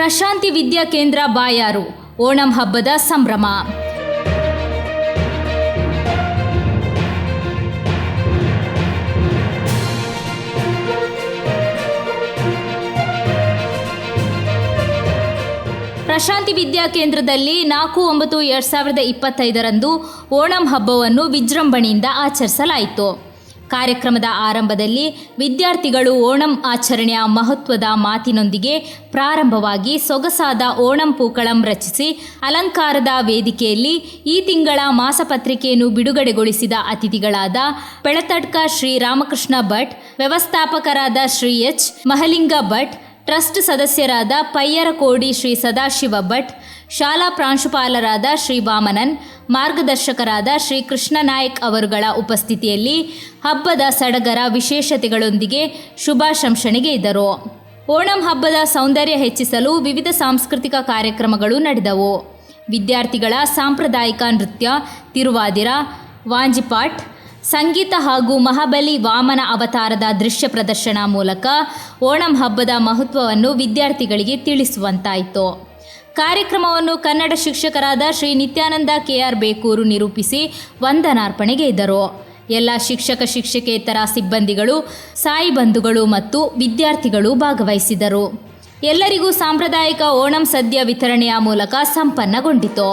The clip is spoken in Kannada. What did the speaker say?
ಪ್ರಶಾಂತಿ ವಿದ್ಯಾ ಕೇಂದ್ರ ಬಾಯಾರು. ಓಣಂ ಹಬ್ಬದ ಸಂಭ್ರಮ. ಪ್ರಶಾಂತಿ ವಿದ್ಯಾ ಕೇಂದ್ರದಲ್ಲಿ ನಾಲ್ಕು ಒಂಬತ್ತು ಎರಡು ಸಾವಿರದ ಇಪ್ಪತ್ತೈದರಂದು ಓಣಂ ಹಬ್ಬವನ್ನು ವಿಜೃಂಭಣೆಯಿಂದ ಆಚರಿಸಲಾಯಿತು. ಕಾರ್ಯಕ್ರಮದ ಆರಂಭದಲ್ಲಿ ವಿದ್ಯಾರ್ಥಿಗಳು ಓಣಂ ಆಚರಣೆಯ ಮಹತ್ವದ ಮಾತಿನೊಂದಿಗೆ ಪ್ರಾರಂಭವಾಗಿ ಸೊಗಸಾದ ಓಣಂ ಪೂಕಳಂ ರಚಿಸಿ ಅಲಂಕಾರದ ವೇದಿಕೆಯಲ್ಲಿ ಈ ತಿಂಗಳ ಮಾಸಪತ್ರಿಕೆಯನ್ನು ಬಿಡುಗಡೆಗೊಳಿಸಿದ ಅತಿಥಿಗಳಾದ ಪೆಳತಡ್ಕ ಶ್ರೀ ರಾಮಕೃಷ್ಣ ಭಟ್, ವ್ಯವಸ್ಥಾಪಕರಾದ ಶ್ರೀ ಎಚ್ ಮಹಲಿಂಗ ಭಟ್, ಟ್ರಸ್ಟ್ ಸದಸ್ಯರಾದ ಪಯ್ಯರಕೋಡಿ ಶ್ರೀ ಸದಾಶಿವ ಭಟ್, ಶಾಲಾ ಪ್ರಾಂಶುಪಾಲರಾದ ಶ್ರೀ ವಾಮನನ್ ಮಾರ್ಗದರ್ಶಕರಾದ ಶ್ರೀ ಕೃಷ್ಣ ನಾಯಕ್ ಅವರುಗಳ ಉಪಸ್ಥಿತಿಯಲ್ಲಿ ಹಬ್ಬದ ಸಡಗರ ವಿಶೇಷತೆಗಳೊಂದಿಗೆ ಶುಭಾಶಂಸನೆಗೆ ಇದ್ದರು. ಓಣಂ ಹಬ್ಬದ ಸೌಂದರ್ಯ ಹೆಚ್ಚಿಸಲು ವಿವಿಧ ಸಾಂಸ್ಕೃತಿಕ ಕಾರ್ಯಕ್ರಮಗಳು ನಡೆದವು. ವಿದ್ಯಾರ್ಥಿಗಳ ಸಾಂಪ್ರದಾಯಿಕ ನೃತ್ಯ, ತಿರುವಾದಿರ, ವಾಂಜಿಪಾಟ್, ಸಂಗೀತ ಹಾಗೂ ಮಹಾಬಲಿ ವಾಮನ ಅವತಾರದ ದೃಶ್ಯ ಪ್ರದರ್ಶನ ಮೂಲಕ ಓಣಂ ಹಬ್ಬದ ಮಹತ್ವವನ್ನು ವಿದ್ಯಾರ್ಥಿಗಳಿಗೆ ತಿಳಿಸುವಂತಾಯಿತು. ಕಾರ್ಯಕ್ರಮವನ್ನು ಕನ್ನಡ ಶಿಕ್ಷಕರಾದ ಶ್ರೀ ನಿತ್ಯಾನಂದ ಕೆಆರ್ ಬೇಕೂರು ನಿರೂಪಿಸಿ ವಂದನಾರ್ಪಣೆಗೆ ಇದ್ದರು. ಎಲ್ಲ ಶಿಕ್ಷಕ ಶಿಕ್ಷಕೇತರ ಸಿಬ್ಬಂದಿಗಳು, ಸಾಯಿ ಬಂಧುಗಳು ಮತ್ತು ವಿದ್ಯಾರ್ಥಿಗಳು ಭಾಗವಹಿಸಿದರು ಎಲ್ಲರಿಗೂ ಸಾಂಪ್ರದಾಯಿಕ ಓಣಂ ಸದ್ಯ ವಿತರಣೆಯ ಮೂಲಕ ಸಂಪನ್ನಗೊಂಡಿತು.